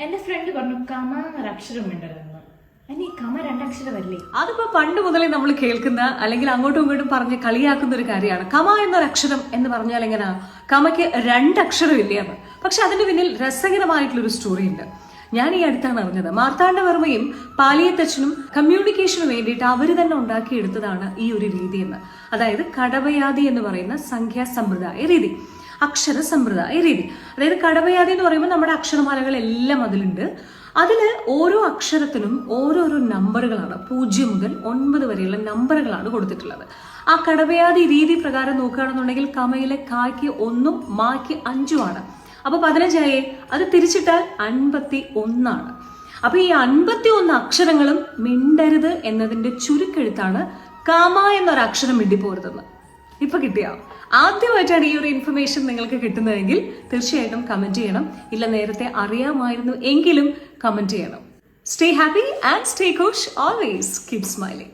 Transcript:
എന്റെ ഫ്രണ്ട് പറഞ്ഞു കമ എന്നൊരു അക്ഷരം രണ്ടക്ഷരമല്ലേ? അതിപ്പോ പണ്ട് മുതലേ നമ്മൾ കേൾക്കുന്ന അല്ലെങ്കിൽ അങ്ങോട്ടും ഇങ്ങോട്ടും പറഞ്ഞ് കളിയാക്കുന്ന ഒരു കാര്യമാണ്. കമ എന്നൊരു അക്ഷരം എന്ന് പറഞ്ഞാൽ എങ്ങനെയാ കമയ്ക്ക് രണ്ടക്ഷരം ഇല്ലേ എന്ന്. പക്ഷെ അതിന്റെ പിന്നിൽ രസകരമായിട്ടുള്ള ഒരു സ്റ്റോറി ഉണ്ട്. ഞാൻ ഈ അടുത്താണ് അറിഞ്ഞത്. മാർത്താണ്ഡവർമ്മയും പാലിയത്തച്ഛനും കമ്മ്യൂണിക്കേഷന് വേണ്ടിയിട്ട് അവർ തന്നെ ഉണ്ടാക്കിയെടുത്തതാണ് ഈ ഒരു രീതി എന്ന്. അതായത് കടവയാതി എന്ന് പറയുന്ന സംഖ്യാ സമ്പ്രദായ രീതി. അക്ഷര സമ്പ്രദായ രീതി. അതായത് കടവയാതി എന്ന് പറയുമ്പോൾ നമ്മുടെ അക്ഷരമാലകൾ എല്ലാം അതിലുണ്ട്. അതിൽ ഓരോ അക്ഷരത്തിനും ഓരോരോ നമ്പറുകളാണ്. പൂജ്യം മുതൽ ഒൻപത് വരെയുള്ള നമ്പറുകളാണ് കൊടുത്തിട്ടുള്ളത്. ആ കടവയാതി രീതി പ്രകാരം നോക്കുകയാണെന്നുണ്ടെങ്കിൽ കമയിലെ കായ്ക്ക് ഒന്നും മായ്ക്ക് അഞ്ചുമാണ്. അപ്പൊ പതിനഞ്ചായേ അത് തിരിച്ചിട്ടാൽ അൻപത്തി ഒന്നാണ് അപ്പൊ ഈ അൻപത്തി ഒന്ന് അക്ഷരങ്ങളും മിണ്ടരുത് എന്നതിന്റെ ചുരുക്കെഴുത്താണ് കാമ എന്നൊരു അക്ഷരം മിണ്ടിപ്പോരുതെന്ന് ഇപ്പൊ കിട്ടിയ. ആദ്യമായിട്ടാണ് ഈ ഒരു ഇൻഫർമേഷൻ നിങ്ങൾക്ക് കിട്ടുന്നതെങ്കിൽ തീർച്ചയായിട്ടും കമന്റ് ചെയ്യണം. ഇല്ല നേരത്തെ അറിയാമായിരുന്നു എങ്കിലും കമന്റ് ചെയ്യണം. Stay happy and stay cautious always keep smiling